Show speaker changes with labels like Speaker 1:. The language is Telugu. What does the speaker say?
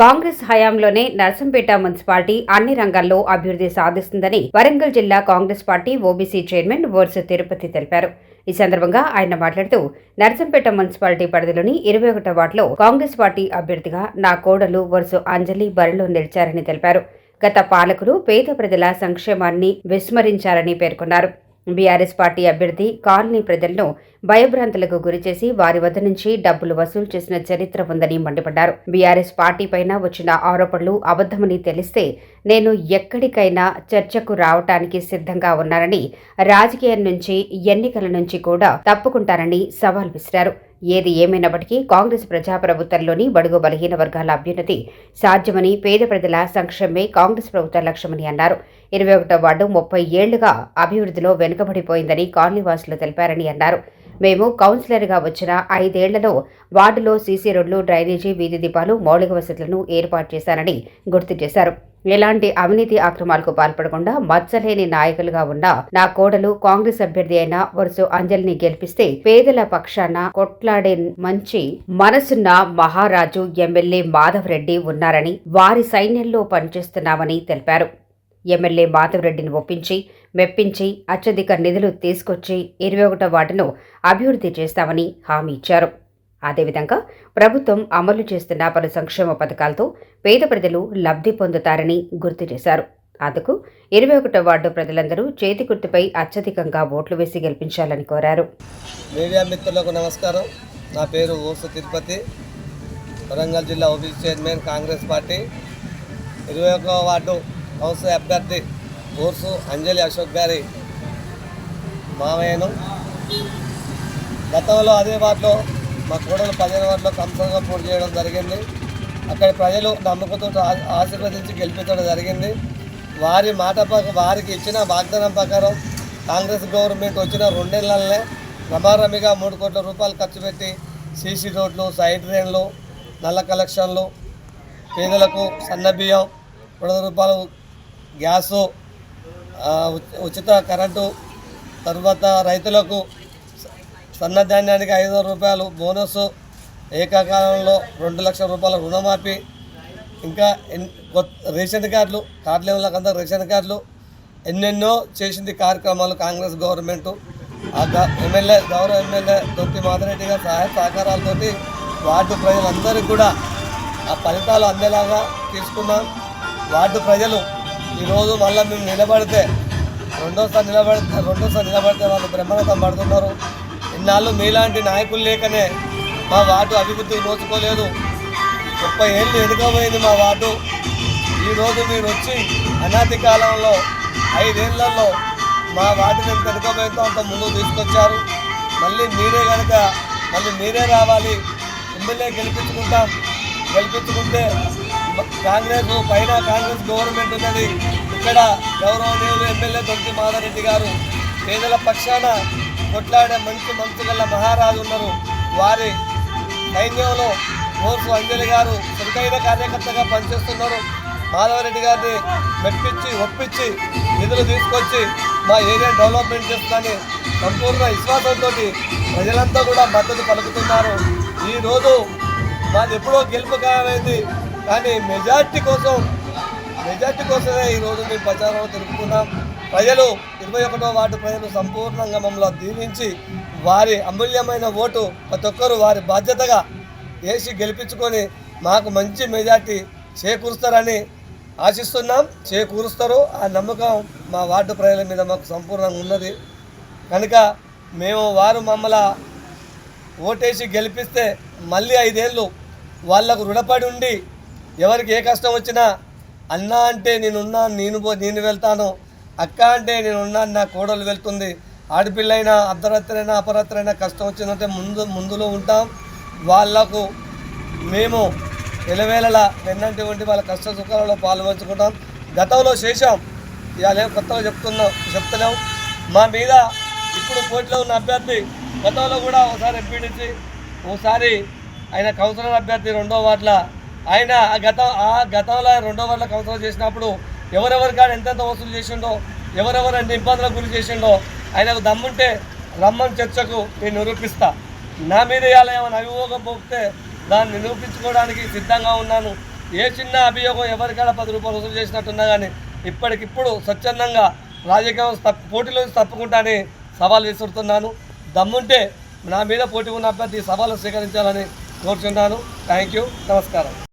Speaker 1: కాంగ్రెస్ హయాంలోనే నర్సంపేట మున్సిపాలిటీ అన్ని రంగాల్లో అభివృద్ధి సాధిస్తుందని వరంగల్ జిల్లా కాంగ్రెస్ పార్టీ ఓబీసీ చైర్మన్ వర్సు తిరుపతి తెలిపారు. ఈ సందర్భంగా ఆయన మాట్లాడుతూ నర్సంపేట మున్సిపాలిటీ పరిధిలోని ఇరవై ఒకటో వార్డులో కాంగ్రెస్ పార్టీ అభ్యర్థిగా నా కోడలు వరుసు అంజలి బరిలో నిలిచారని తెలిపారు. గత పాలకులు పేద ప్రజల సంక్షేమాన్ని విస్మరించారని పేర్కొన్నారు. బీఆర్ఎస్ పార్టీ అభ్యర్థి కాలనీ ప్రజలను భయభ్రాంతులకు గురిచేసి వారి వద్ద నుంచి డబ్బులు వసూలు చేసిన చరిత్ర ఉందని మండిపడ్డారు. బీఆర్ఎస్ పార్టీ పైన వచ్చిన ఆరోపణలు అబద్ధమని తెలిస్తే నేను ఎక్కడికైనా చర్చకు రావటానికి సిద్ధంగా ఉన్నానని రాజకీయం నుంచి ఎన్నికల నుంచి కూడా తప్పుకుంటానని సవాల్ విసిరారు. ఏది ఏమైనప్పటికీ కాంగ్రెస్ ప్రజాప్రభుత్వంలోని బడుగు బలహీన వర్గాల అభ్యున్నతి సాధ్యమని పేద ప్రజల సంక్షేమే కాంగ్రెస్ ప్రభుత్వ లక్ష్యమని అన్నారు. ఇరవై ఒకటో వార్డు ముప్పై ఏళ్ళుగా అభివృద్ధిలో వెనుకబడిపోయిందని కాలనీవాసులు తెలిపారని అన్నారు. మేము కౌన్సిలర్గా వచ్చిన ఐదేళ్ళలో వార్డులో సీసీ రోడ్లు డ్రైనేజీ వీధి దీపాలు మౌలిక వసతులను ఏర్పాటు చేశారని గుర్తు చేశారు. ఎలాంటి అవినీతి అక్రమాలకు పాల్పడకుండా మచ్చలేని నాయకులుగా ఉన్న నా కోడలు కాంగ్రెస్ అభ్యర్థి అయిన వరుస అంజలిని గెలిపిస్తే పేదల పక్షాన కొట్లాడే మంచి మనసున్న మహారాజు ఎమ్మెల్యే మాధవరెడ్డి ఉన్నారని వారి సైన్యంలో పనిచేస్తున్నామని తెలిపారు. ఎమ్మెల్యే మాధవరెడ్డిని ఒప్పించి మెప్పించి అత్యధిక నిధులు తీసుకొచ్చి ఇరవై ఒకటో వార్డును అభివృద్ధి చేస్తామని హామీ ఇచ్చారు. అదేవిధంగా ప్రభుత్వం అమలు చేస్తున్న పలు సంక్షేమ పథకాలతో పేద ప్రజలు లబ్ధి పొందుతారని గుర్తు చేశారు. అందుకు ఇరవై ఒకటో వార్డు ప్రజలందరూ చేతి గుర్తుపై అత్యధికంగా ఓట్లు వేసి గెలిపించాలని కోరారు.
Speaker 2: మీడియా మిత్రులకు నమస్కారం. నా పేరు ఓసు తిరుపతి వరంగల్ జిల్లా ఓబీసీ చైర్మన్ కాంగ్రెస్ పార్టీ. ఇరవై వార్డు కౌన్సిల్ అభ్యర్థి కోర్సు అంజలి అశోక్ గారి మావయ్యను గతంలో అదే వార్డులో మా కోడలు పదిహేను వార్డులో కంసంగా పూర్తి చేయడం జరిగింది. అక్కడ ప్రజలు నమ్మకంతో ఆశీర్వదించి గెలిపించడం జరిగింది. వారి మాట వారికి ఇచ్చిన వాగ్దానం ప్రకారం కాంగ్రెస్ గవర్నమెంట్ వచ్చిన రెండేళ్ళనే రమారమిగా మూడు కోట్ల రూపాయలు ఖర్చు పెట్టి సీసీ రోడ్లు సైడ్ డ్రైన్లు నల్ల కలెక్షన్లు పేదలకు సన్న బియ్యం రెండు రూపాయలు గ్యాసు ఉచిత కరెంటు తర్వాత రైతులకు సన్నధాన్యానికి ఐదు వందల రూపాయలు బోనస్ ఏకాకాలంలో రెండు లక్షల రూపాయల రుణమాఫీ ఇంకా కొత్త రేషన్ కార్డులు కార్డులు వాళ్ళకి రేషన్ కార్డులు ఎన్నెన్నో చేసింది కార్యక్రమాలు కాంగ్రెస్ గవర్నమెంట్. ఆ గ- ఎమ్మెల్యే గౌరవ ఎమ్మెల్యే దొంతి మాధరెడ్డి గారి సహాయ సహకారాలతోటి వార్డు ప్రజలందరికీ కూడా ఆ ఫలితాలు అందేలాగా తీసుకున్నాం. వార్డు ప్రజలు ఈరోజు మళ్ళీ మేము నిలబడితే రెండోసారి నిలబడితే రెండోసారి నిలబడితే వాళ్ళు బ్రహ్మరథం పడుతున్నారు ఇన్నాళ్ళు మీలాంటి నాయకులు లేకనే మా వార్డు అభివృద్ధికి నోచుకోలేదు. ముప్పై ఏళ్ళు ఎదుకపోయింది మా వార్డు. ఈరోజు మీరు వచ్చి అనాది కాలంలో ఐదేళ్ళలో మా వార్డుని ఎంత ఎదుకపోయిందో అంత ముందుకు తీసుకొచ్చారు. మళ్ళీ మీరే కనుక మళ్ళీ మీరే రావాలి. ఎమ్మెల్యే గెలిపించుకుంటాం. గెలిపించుకుంటే కాంగ్రెస్ పైన కాంగ్రెస్ గవర్నమెంట్ ఉన్నది. ఇక్కడ గౌరవనీయులు ఎమ్మెల్యే దొంతి మాధవరెడ్డి గారు పేదల పక్షాన కొట్లాడే మంచి మంచు గల మహారాజు ఉన్నారు. వారి సైన్యంలో మోర్సు అంజలి గారు చురుకైన కార్యకర్తగా పనిచేస్తున్నారు. మాధవరెడ్డి గారిని మెప్పించి ఒప్పించి నిధులు తీసుకొచ్చి మా ఏరియా డెవలప్మెంట్ చేస్తుందని సంపూర్ణ విశ్వాసంతో ప్రజలంతా కూడా మద్దతు పలుకుతున్నారు. ఈరోజు మాది ఎప్పుడో గెలుపు ఖాయమైంది. కానీ మెజార్టీ కోసం మెజార్టీ కోసమే ఈరోజు మేము ప్రచారం తిరుగుతున్నాం ప్రజలు ఇరవై ఒకటో వార్డు ప్రజలు సంపూర్ణంగా మమ్మల్ని దీవించి వారి అమూల్యమైన ఓటు ప్రతి ఒక్కరు వారి బాధ్యతగా వేసి గెలిపించుకొని మాకు మంచి మెజార్టీ చేకూరుస్తారని ఆశిస్తున్నాం. చేకూరుస్తారు. ఆ నమ్మకం మా వార్డు ప్రజల మీద మాకు సంపూర్ణంగా ఉన్నది. కనుక మేము వారు మమ్మల్ని ఓటేసి గెలిపిస్తే మళ్ళీ ఐదేళ్ళు వాళ్ళకు రుణపడి ఉండి ఎవరికి ఏ కష్టం వచ్చినా అన్న అంటే నేనున్నా నేను పో నేను వెళ్తాను. అక్క అంటే నేనున్నాను నా కోడలు వెళ్తుంది. ఆడపిల్లైనా అర్ధరాత్రైనా అపరాత్రైనా కష్టం వచ్చిందంటే ముందు ముందులో ఉంటాం. వాళ్ళకు మేము ఎలవేళలా వెన్నంటి వంటి వాళ్ళ కష్ట సుఖాలలో పాల్పంచుకుంటాం. గతంలో చేశాం. ఇవాళ కొత్తగా చెప్తున్నాం చెప్తలేం. మా మీద ఇప్పుడు పోటీలో ఉన్న అభ్యర్థి గతంలో కూడా ఒకసారి ఎంపీడీసీ ఒకసారి ఆయన కౌన్సిలర్ అభ్యర్థి రెండో వాట్ల ఆయన ఆ గత ఆ గతంలో రెండో వరల కౌన్సిల్ చేసినప్పుడు ఎవరెవరి కాడ ఎంతెంత వసూలు చేసిండో ఎవరెవరు ఎన్ని ఇబ్బందులకు గురి చేసిండో ఆయనకు దమ్ముంటే రమ్మని చర్చకు నేను నిరూపిస్తా. నా మీద ఇవాళ ఏమైనా అభియోగం పోతే దాన్ని నిరూపించుకోవడానికి సిద్ధంగా ఉన్నాను. ఏ చిన్న అభియోగం ఎవరికైనా పది రూపాయలు వసూలు చేసినట్టున్నా కానీ ఇప్పటికిప్పుడు స్వచ్ఛందంగా రాజకీయం తప్పు పోటీలో తప్పుకుంటానని సవాల్ విసురుతున్నాను. దమ్ముంటే నా మీద పోటీ ఉన్న అభ్యర్థి సవాలు స్వీకరించాలని కోరుచున్నాను. థ్యాంక్ యూ నమస్కారం.